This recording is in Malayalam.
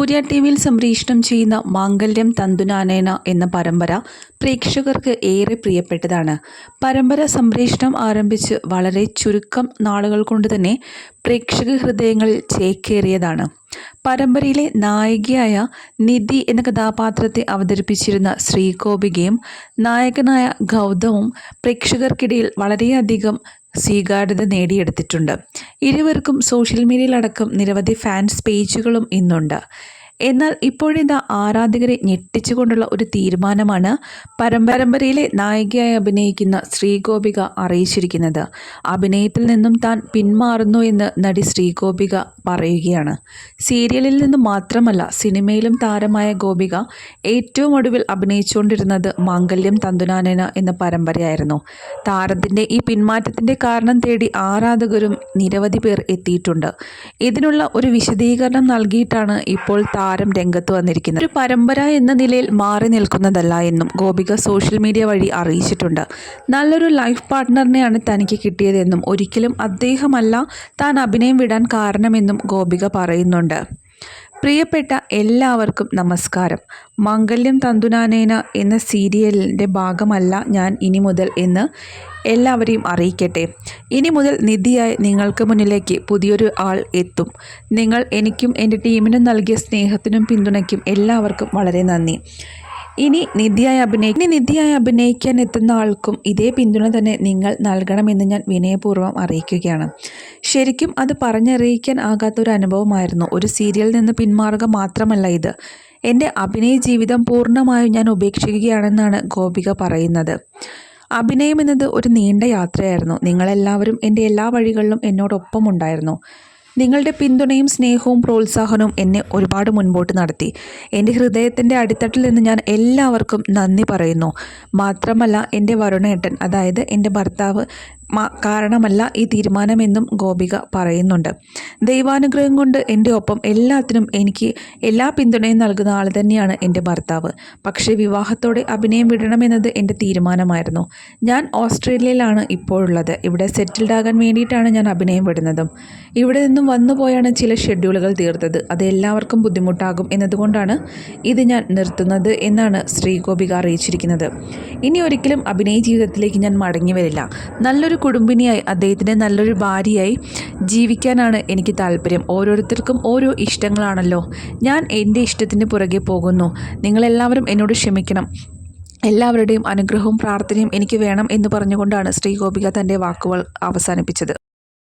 സൂര്യ ടി വിയിൽ സംപ്രേഷണം ചെയ്യുന്ന മാംഗല്യം തന്തുനാനേന എന്ന പരമ്പര പ്രേക്ഷകർക്ക് ഏറെ പ്രിയപ്പെട്ടതാണ്. പരമ്പര സംപ്രേഷണം ആരംഭിച്ച് വളരെ ചുരുക്കം നാളുകൾ കൊണ്ട് തന്നെ പ്രേക്ഷക ഹൃദയങ്ങളിൽ ചേക്കേറിയതാണ്. പരമ്പരയിലെ നായികയായ നിധി എന്ന കഥാപാത്രത്തെ അവതരിപ്പിച്ചിരുന്ന ശ്രീകോപികയും നായകനായ ഗൗതവും പ്രേക്ഷകർക്കിടയിൽ വളരെയധികം സ്വീകാര്യത നേടിയെടുത്തിട്ടുണ്ട്. ഇരുവർക്കും സോഷ്യൽ മീഡിയയിലടക്കം നിരവധി ഫാൻസ് പേജുകളും ഇന്നുണ്ട്. എന്നാൽ ഇപ്പോഴിതാ ആരാധകരെ ഞെട്ടിച്ചുകൊണ്ടുള്ള ഒരു തീരുമാനമാണ് പരമ്പരമ്പരയിലെ നായികയായി അഭിനയിക്കുന്ന ശ്രീഗോപിക അറിയിച്ചിരിക്കുന്നത്. അഭിനയത്തിൽ നിന്നും താൻ പിന്മാറുന്നു എന്ന് നടി ശ്രീഗോപിക പറയുകയാണ്. സീരിയലിൽ നിന്ന് മാത്രമല്ല സിനിമയിലും താരമായ ഗോപിക ഏറ്റവും ഒടുവിൽ അഭിനയിച്ചുകൊണ്ടിരുന്നത് മാംഗല്യം തന്തുനാനന എന്ന പരമ്പരയായിരുന്നു. താരത്തിന്റെ ഈ പിന്മാറ്റത്തിന്റെ കാരണം തേടി ആരാധകരും നിരവധി പേർ എത്തിയിട്ടുണ്ട്. ഇതിനുള്ള ഒരു വിശദീകരണം നൽകിയിട്ടാണ് ഇപ്പോൾ താരം രംഗത്ത് വന്നിരിക്കുന്നത്. ഒരു പരമ്പര എന്ന നിലയിൽ മാറി നിൽക്കുന്നതല്ല എന്നും ഗോപിക സോഷ്യൽ മീഡിയ വഴി അറിയിച്ചിട്ടുണ്ട്. നല്ലൊരു ലൈഫ് പാർട്ട്ണറിനെയാണ് തനിക്ക് കിട്ടിയതെന്നും ഒരിക്കലും അദ്ദേഹമല്ല താൻ അഭിനയം വിടാൻ കാരണമെന്നും ഗോപിക പറയുന്നുണ്ട്. പ്രിയപ്പെട്ട എല്ലാവർക്കും നമസ്കാരം. മംഗല്യം തന്തുനാനേന എന്ന സീരിയലിന്റെ ഭാഗമല്ല ഞാൻ ഇനി മുതൽ എന്ന് എല്ലാവരെയും അറിയിക്കട്ടെ. ഇനി മുതൽ നിധിയായി നിങ്ങൾക്ക് മുന്നിലേക്ക് പുതിയൊരു ആൾ എത്തും. നിങ്ങൾ എനിക്കും എന്റെ ടീമിനും നൽകിയ സ്നേഹത്തിനും പിന്തുണയ്ക്കും എല്ലാവർക്കും വളരെ നന്ദി. ഇനി നിധിയായി അഭിനയി ഇനി നിധിയായി അഭിനയിക്കാൻ എത്തുന്ന ആൾക്കും ഇതേ പിന്തുണ തന്നെ നിങ്ങൾ നൽകണമെന്ന് ഞാൻ വിനയപൂർവം അറിയിക്കുകയാണ്. ശരിക്കും അത് പറഞ്ഞറിയിക്കാൻ ആകാത്തൊരു അനുഭവമായിരുന്നു. ഒരു സീരിയലിൽ നിന്ന് പിന്മാറുക മാത്രമല്ല ഇത്. എന്റെ അഭിനയ ജീവിതം പൂർണമായും ഞാൻ ഉപേക്ഷിക്കുകയാണെന്നാണ് ഗോപിക പറയുന്നത്. അഭിനയം എന്നത് ഒരു നീണ്ട യാത്രയായിരുന്നു. നിങ്ങളെല്ലാവരും എന്റെ എല്ലാ വഴികളിലും എന്നോടൊപ്പം ഉണ്ടായിരുന്നു. നിങ്ങളുടെ പിന്തുണയും സ്നേഹവും പ്രോത്സാഹനവും എന്നെ ഒരുപാട് മുൻപോട്ട് നടത്തി. എന്റെ ഹൃദയത്തിന്റെ അടിത്തട്ടിൽ നിന്ന് ഞാൻ എല്ലാവർക്കും നന്ദി പറയുന്നു. മാത്രമല്ല എന്റെ വരുണേട്ടൻ അതായത് എന്റെ ഭർത്താവ് കാരണമല്ല ഈ തീരുമാനമെന്നും ഗോപിക പറയുന്നുണ്ട്. ദൈവാനുഗ്രഹം കൊണ്ട് എന്റെ ഒപ്പം എല്ലാത്തിനും എനിക്ക് എല്ലാ പിന്തുണയും നൽകുന്ന ആൾ തന്നെയാണ് എന്റെ ഭർത്താവ്. പക്ഷേ വിവാഹത്തോടെ അഭിനയം വിടണമെന്നത് എന്റെ തീരുമാനമായിരുന്നു. ഞാൻ ഓസ്ട്രേലിയയിലാണ് ഇപ്പോഴുള്ളത്. ഇവിടെ സെറ്റിൽഡ് ആകാൻ വേണ്ടിയിട്ടാണ് ഞാൻ അഭിനയം വിടുന്നതും. ഇവിടെ നിന്നും വന്നുപോയാണ് ചില ഷെഡ്യൂളുകൾ തീർത്തത്. അത് എല്ലാവർക്കും ബുദ്ധിമുട്ടാകും എന്നതുകൊണ്ടാണ് ഇത് ഞാൻ നിർത്തുന്നത് എന്നാണ് ശ്രീ ഗോപിക അറിയിച്ചിരിക്കുന്നത്. ഇനി ഒരിക്കലും അഭിനയ ജീവിതത്തിലേക്ക് ഞാൻ മടങ്ങി വരില്ല. നല്ലൊരു കുടുംബിനിയായി അദ്ദേഹത്തിന്റെ നല്ലൊരു ഭാര്യയായി ജീവിക്കാനാണ് എനിക്ക് താല്പര്യം. ഓരോരുത്തർക്കും ഓരോ ഇഷ്ടങ്ങളാണല്ലോ. ഞാൻ എന്റെ ഇഷ്ടത്തിന് പുറകെ പോകുന്നു. നിങ്ങളെല്ലാവരും എന്നോട് ക്ഷമിക്കണം. എല്ലാവരുടെയും അനുഗ്രഹവും പ്രാർത്ഥനയും എനിക്ക് വേണം എന്ന് പറഞ്ഞുകൊണ്ടാണ് ശ്രീ ഗോപിക തന്റെ വാക്കുകൾ അവസാനിപ്പിച്ചത്.